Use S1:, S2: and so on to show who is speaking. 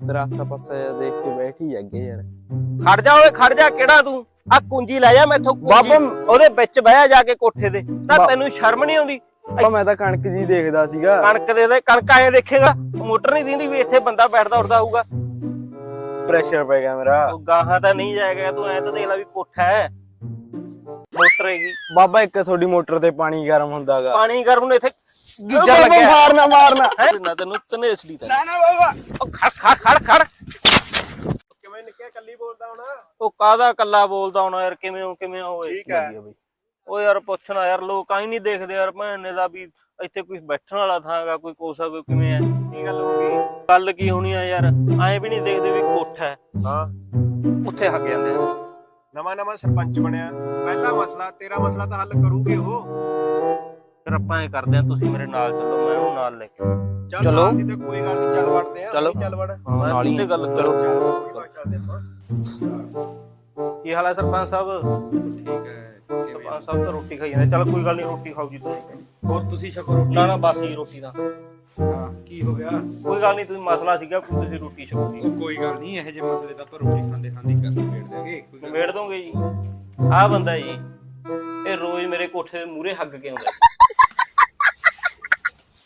S1: ਮਿੱਤਰ ਆਸਾ ਪਾਸਾ ਦੇਖ ਕੇ ਬੈਠ ਹੀ ਅੱਗੇ ਯਾਰ।
S2: ਖੜ ਜਾ ਓਏ ਖੜ ਜਾ ਕਿਹੜਾ ਤੂੰ? ਆ ਕੁੰਜੀ ਲੈ ਜਾ ਮੈਥੋਂ ਕੁੰਜੀ।
S1: ਬਾਬਾ-
S2: ਉਹਦੇ ਵਿੱਚ ਬਹਿ ਜਾ ਕੇ ਕੋਠੇ ਦੇ ਤਾਂ
S1: ਬਾ-
S2: ਤੈਨੂੰ ਸ਼ਰਮ ਨਹੀਂ ਆਉਂਦੀ?
S1: ਆਪਾਂ ਮੈਂ ਤਾਂ ਕਣਕ ਜੀ ਦੇਖਦਾ ਸੀਗਾ।
S2: ਕਣਕ ਦੇ ਦੇ ਕਣਕ ਆਏ ਦੇਖੇਗਾ ਮੋਟਰ ਨਹੀਂ ਦਿੰਦੀ ਵੀ ਇੱਥੇ ਬੰਦਾ ਬੈਠਦਾ ਉੱਠਦਾ ਹੋਊਗਾ।
S1: ਪ੍ਰੈਸ਼ਰ ਪੈ ਗਿਆ ਮੇਰਾ।
S2: ਉਹ ਗਾਹਾਂ ਤਾਂ ਨਹੀਂ ਜਾਏਗਾ ਤੂੰ ਐ ਤਾਂ ਦੇਖ ਲੈ ਵੀ ਕੋਠਾ ਹੈ। ਮੋਟਰ ਹੈਗੀ।
S1: ਬਾਬਾ ਇੱਕ ਤੁਹਾਡੀ ਮੋਟਰ ਤੇ ਪਾਣੀ ਗਰਮ ਹੁੰਦਾਗਾ।
S2: ਪਾਣੀ ਗਰਮ ਨੂੰ ਇੱਥੇ ਗੀਜਰ ਲੱਗਿਆ।
S1: ਮਾਰਨਾ ਮਾਰਨਾ।
S2: ਹੈ ਨਾ ਤੈਨੂੰ ਤਨੇਸਲੀ ਤਾਂ
S1: ਨਾ ਨਾ ਬਾਬਾ।
S2: ਉਹ ਖੜ।
S3: ਕਿਵੇਂ ਨਿੱਕਿਆ ਕੱਲੀ ਬੋਲਦਾ ਹੁਣ।
S2: ਉਹ ਕਾਹਦਾ ਕੱਲਾ ਬੋਲਦਾ ਹੁਣ ਯਾਰ ਕਿਵੇਂ ਹੋ ਕਿਵੇਂ ਹੋ ਓਏ
S3: ਠੀਕ ਹੈ।
S2: ਬਈ। ਉਹ ਯਾਰ ਪੁੱਛਣਾ ਯਾਰ ਲੋਕ ਆਈ ਨਹੀਂ ਦੇਖਦੇ ਯਾਰ ਭੈਣੇ ਦਾ ਵੀ ਇੱਥੇ ਕੋਈ ਬੈਠਣ ਵਾਲਾ ਥਾਂਗਾ ਕੋਈ ਕੋਸਾ ਕੋਈ ਕਿਵੇਂ ਹੈ?
S3: ਕੀ ਗੱਲ ਹੋ ਗਈ?
S2: ਗੱਲ ਕੀ ਹੋਣੀ ਆ ਯਾਰ? ਐਂ ਵੀ ਨਹੀਂ ਦੇਖਦੇ ਵੀ ਕੋਠਾ ਹੈ।
S3: ਹਾਂ।
S2: ਉੱਥੇ ਹੱਗ ਜਾਂਦੇ ਆ।
S3: ਨਵਾਂ ਨਵਾਂ ਸਰਪੰਚ ਬਣਿਆ। ਪਹਿਲਾ ਮਸਲਾ ਤੇਰਾ ਮਸਲਾ ਤਾਂ ਹੱਲ ਕਰੂਗੇ ਉਹ।
S2: ਫਿਰ ਆਪਾਂ ਐ ਕਰਦੇ ਆ ਤੁਸੀਂ ਮੇਰੇ ਨਾਲ ਚੱਲੋ ਮੈਂ ਉਹਨੂੰ ਨਾਲ ਲੈ ਕੇ
S3: ਚੱਲ
S1: ਚਲੋ।
S3: ਨਾਲ ਦੀ ਤਾਂ ਕੋਈ ਗੱਲ ਨਹੀਂ ਚੱਲ ਵੜਦੇ ਆ
S2: ਚਲੋ।
S3: ਵੜ।
S2: ਮੈਂ
S1: ਨਾਲ ਹੀ।
S2: ਤੇ ਗੱਲ ਕਰੋ।
S3: ਚੱਲਦੇ ਆਪਾਂ
S2: ਕੀ ਹਾਲ ਹੈ ਸਰਪੰਚ ਸਾਹਿਬ?
S3: ਠੀਕ ਹੈ
S2: ਸਰਪੰਚ ਸਾਹਿਬ ਤਾਂ ਰੋਟੀ ਖਾਈ ਜਾਂਦੇ। ਚੱਲ ਕੋਈ ਗੱਲ ਨਹੀਂ ਰੋਟੀ ਖਾਓ ਜੀ ਤੁਸੀਂ।
S3: ਹੋਰ ਤੁਸੀਂ ਛਕੋ ਰੋਟੀ?
S2: ਨਾ ਨਾ ਬਸ ਹੀ ਰੋਟੀ ਦਾ।
S3: ਹਾਂ, ਕੀ ਹੋ ਗਿਆ?
S2: ਕੋਈ ਗੱਲ ਨਹੀਂ ਤੁਸੀਂ ਮਸਲਾ ਸੀਗਾ ਕੋਈ ਤੁਸੀਂ ਰੋਟੀ ਛਕੋ ਜੀ।
S3: ਉਹ ਕੋਈ ਗੱਲ ਨਹੀਂ ਇਹੋ ਜਿਹੇ ਮਸਲੇ ਤਾਂ ਆਪਾਂ ਰੋਟੀ ਖਾਂਦੇ ਖਾਂਦੇ ਕਰ ਨਿਬੇੜ ਦਿਆਂਗੇ ਕੋਈ ਗੱਲ
S2: ਨਿਬੇੜ ਦੋਗੇ ਜੀ? ਆਹ ਬੰਦਾ ਜੀ ਇਹ ਰੋਜ਼ ਮੇਰੇ ਕੋਠੇ ਦੇ ਮੂਹਰੇ ਹੱਗ ਕੇ ਆਉਂਦਾ।